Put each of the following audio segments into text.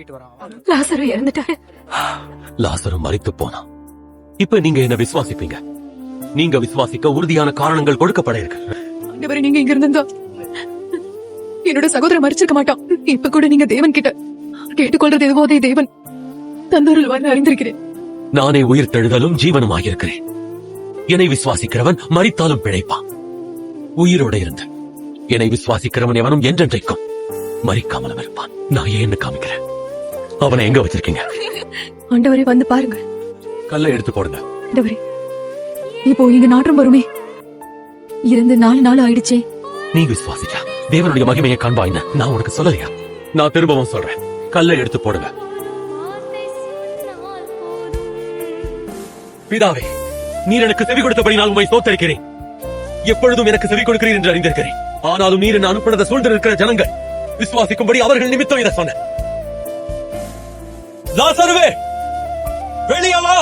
தூக்கிட்டு வரான். லாசரு இறந்துட்டாரு. லாசரும் மறித்து போனான். இப்ப நீங்க என்ன விசுவாசிப்பீங்க? நீங்க விசுவாசிக்க உறுதியான காரணங்கள் கொடுக்கப்பட இருக்கு. ஆண்டவரே நீங்க இங்க இருந்திருந்தா என்னோட சகோதரன் மறிச்சிருக்க மாட்டான். இப்ப கூட நீங்க தேவன் கிட்ட கேட்டுக்கொள்றது எதுவோ அதே தேவன் தந்தூரில் வந்து அறிந்திருக்கிறேன். நானே உயிர் தழுதலும் ஜீவனுமாயிருக்கிறேன். என்னை விசுவாசிக்கிறவன் மறித்தாலும் பிழைப்பான். உயிரோட இருந்து என்னை விசுவாசிக்கிறவன் எவனும் என்றென்றைக்கும் மறிக்காமலும் இருப்பான். நான் ஏன்னு காமிக்கிறேன்? அவனை எங்க வச்சிருக்கீங்க? ஆண்டவரே வந்து பாருங்க. கல்லை எடுத்து போடுங்க. ஆண்டவரே இப்போ இங்க நாற்றம் வருமே. இருந்து நாலு நாள் ஆயிடுச்சே. நீ விசுவாசிச்சா? தேவனுடைய மகிமையை காண்பாய்ன்னு நான் உனக்கு சொல்லலையா? நான் திரும்பவும் சொல்றேன். கல்லை எடுத்து போடுங்க. பிதாவே நீர் எனக்கு செவி கொடுத்தபடி நான் உண்மை தோத்தரிக்கிறேன் எப்பொழுதும் எனக்கு செவி கொடுக்கிறீர் என்று அறிந்திருக்கிறேன். ஆனாலும் நீர் என்ன அனுப்பினதை சூழ்ந்து இருக்கிற ஜனங்கள் விசுவாசிக்கும்படி அவர்கள் நிமித்தம் இதை சொன்ன லாசருவே வெளியே வா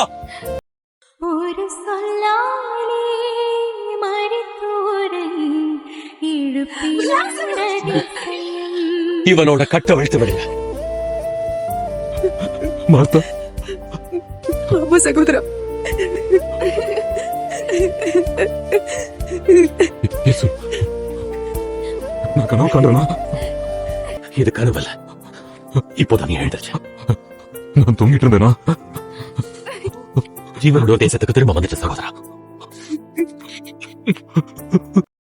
ஒரு சொல்லாலே மறித்தோரை இவனோட கட்ட விழுத்து விடுங்க. மார்த்தா. ஆமா சகோதரா. நான் கனவு காண்டனா இது கனவல்ல இப்போதான் நீ எழுந்துச்சு நான் தூங்கிட்டு இருந்தேனா ஜீவனுடைய தேசத்துக்கு திரும்ப வந்துட்டு சகோதரா